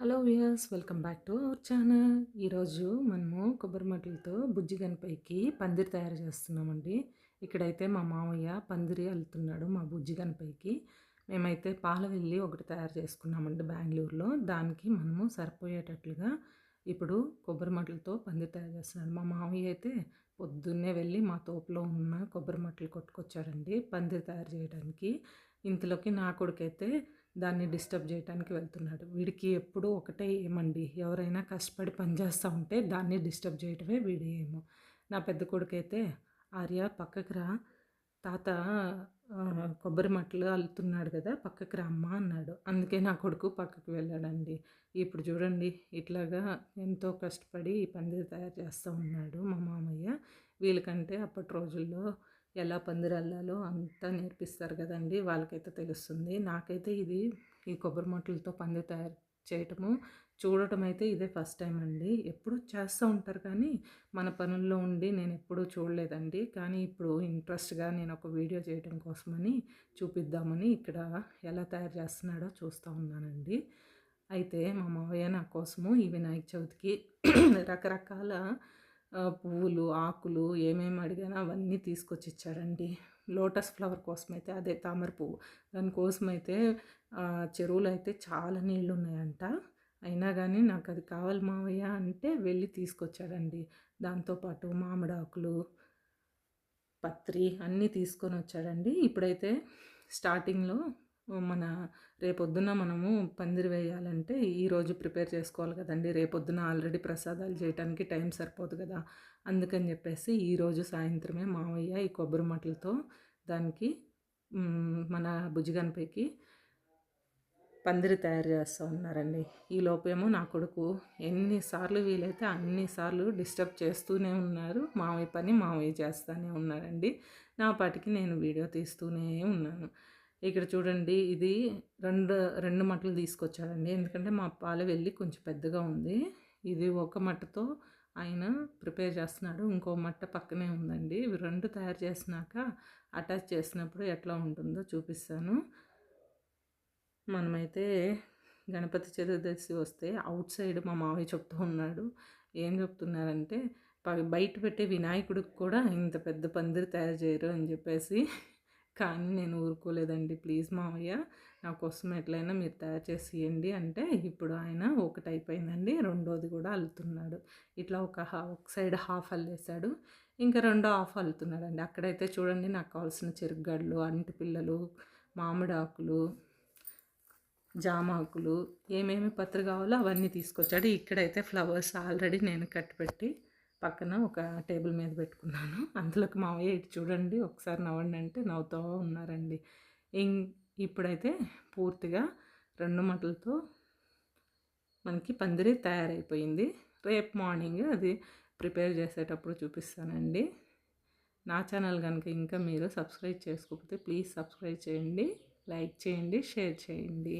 Hello viewers welcome back to our channel. ఈరోజు మనము కొబ్బరిమట్టలతో బుజ్జి గణపైకి పందిరి తయారు చేస్తున్నామండి. ఇక్కడైతే మా మామయ్య పందిరి వెళ్తున్నాడు మా బుజ్జి గణపైకి మేమైతే పాల వెళ్ళి ఒకటి తయారు చేసుకున్నామండి బెంగళూరులో. దానికి మనము సరిపోయేటట్లుగా ఇప్పుడు కొబ్బరి మట్టలతో పందిరి తయారు చేస్తున్నాడు. మా మామయ్య అయితే పొద్దున్నే వెళ్ళి మా తోపులో ఉన్న కొబ్బరి మట్టలు కొట్టుకొచ్చాడండి పందిరి తయారు చేయడానికి. ఇంతలోకి నా కొడుకైతే దాన్ని డిస్టర్బ్ చేయడానికి వెళ్తున్నాడు. వీడికి ఎప్పుడూ ఒకటే ఏమండి ఎవరైనా కష్టపడి పనిచేస్తూ ఉంటే దాన్ని డిస్టర్బ్ చేయటమే వీడి ఏమో నా పెద్ద కొడుకైతే ఆర్య పక్కకు రా. తాత కొబ్బరి మట్టలు అల్లుతున్నాడు కదా పక్కకి రమ్మ అన్నాడు. అందుకే నా కొడుకు పక్కకు వెళ్ళాడండి. ఇప్పుడు చూడండి ఇట్లాగా ఎంతో కష్టపడి ఈ పందిరి తయారు చేస్తూ ఉన్నాడు మా మామయ్య. వీళ్ళకంటే అప్పటి రోజుల్లో ఎలా పందిరల్లాలో అంతా నేర్పిస్తారు కదండి వాళ్ళకైతే తెలుస్తుంది. నాకైతే ఇది ఈ కొబ్బరి మొట్టలతో పందిరి తయారు చేయటము చూడటం అయితే ఇదే ఫస్ట్ టైం అండి. ఎప్పుడు చేస్తూ ఉంటారు కానీ మన పనుల్లో ఉండి నేను ఎప్పుడూ చూడలేదండి. కానీ ఇప్పుడు ఇంట్రెస్ట్గా నేను ఒక వీడియో చేయడం కోసమని చూపిద్దామని ఇక్కడ ఎలా తయారు చేస్తున్నాడో చూస్తూ ఉన్నానండి. అయితే మా మావయ్య నా కోసము ఈ వినాయక చవితికి రకరకాల పువ్వులు ఆకులు ఏమేమి అడిగానో అవన్నీ తీసుకొచ్చి ఇచ్చాడండి లోటస్ ఫ్లవర్ కోసం అయితే అదే తామర పువ్వు. దానికోసం అయితే చెరువులో అయితే చాలా నీళ్ళు ఉన్నాయంట అయినా కానీ నాకు అది కావాలి మావయ్య అంటే వెళ్ళి తీసుకొచ్చాడండి. దాంతోపాటు మామిడాకులు పత్రి అన్నీ తీసుకొని వచ్చాడండి. ఇప్పుడైతే స్టార్టింగ్లో మన రేపొద్దున మనము పందిరి వేయాలంటే ఈరోజు ప్రిపేర్ చేసుకోవాలి కదండి. రేపొద్దున ఆల్రెడీ ప్రసాదాలు చేయడానికి టైం సరిపోదు కదా. అందుకని చెప్పేసి ఈరోజు సాయంత్రమే మావయ్య ఈ కొబ్బరి మట్టలతో దానికి మన భుజగన్పైకి పందిరి తయారు చేస్తూ ఉన్నారండి. ఈ లోపేమో నా కొడుకు ఎన్నిసార్లు వీలైతే అన్నిసార్లు డిస్టర్బ్ చేస్తూనే ఉన్నారు. మావయ్య పని మావయ్య చేస్తూనే ఉన్నారండి. నా పాటికి నేను వీడియో తీస్తూనే ఉన్నాను. ఇక్కడ చూడండి ఇది రెండు రెండు మట్టలు తీసుకొచ్చాడండి. ఎందుకంటే మా పాలు వెళ్ళి కొంచెం పెద్దగా ఉంది. ఇది ఒక మట్టతో ఆయన ప్రిపేర్ చేస్తున్నాడు. ఇంకో మట్ట పక్కనే ఉందండి. ఇవి రెండు తయారు చేసినాక అటాచ్ చేసినప్పుడు ఎట్లా ఉంటుందో చూపిస్తాను. మనమైతే గణపతి చతుర్దశి వస్తే అవుట్ సైడ్ మా మావయ్య చెప్తూ ఉన్నాడు. ఏం చెప్తున్నారంటే బయట పెట్టే వినాయకుడికి కూడా ఇంత పెద్ద పందిరి తయారు చేయరు అని చెప్పేసి కానీ నేను ఊరుకోలేదండి. ప్లీజ్ మావయ్య నా కోసం ఎట్లయినా మీరు తయారు చేసి ఇవ్వండి అంటే ఇప్పుడు ఆయన ఒకటి అయిపోయిందండి. రెండోది కూడా అల్లుతున్నాడు. ఇట్లా ఒక ఒక సైడ్ హాఫ్ అల్లేసాడు ఇంకా రెండో హాఫ్ అల్లుతున్నాడండి. అక్కడైతే చూడండి నాకు కావాల్సిన చెరుగడ్లు అంటి పిల్లలు మామిడాకులు జామాకులు ఏమేమి పత్రి కావాలో అవన్నీ తీసుకొచ్చాడు. ఇక్కడైతే ఫ్లవర్స్ ఆల్రెడీ నేను కట్టిపెట్టి పక్కన ఒక టేబుల్ మీద పెట్టుకున్నాను. అందులోకి మావయ్య ఇటు చూడండి ఒకసారి నవ్వండి అంటే నవ్వుతూ ఉన్నారండి. ఇం ఇప్పుడైతే పూర్తిగా రెండు మటలతో మనకి పందిరి తయారైపోయింది. రేపు మార్నింగ్ అది ప్రిపేర్ చేసేటప్పుడు చూపిస్తానండి. నా ఛానల్ కనుక ఇంకా మీరు సబ్స్క్రైబ్ చేసుకోకపోతే ప్లీజ్ సబ్స్క్రైబ్ చేయండి లైక్ చేయండి షేర్ చేయండి.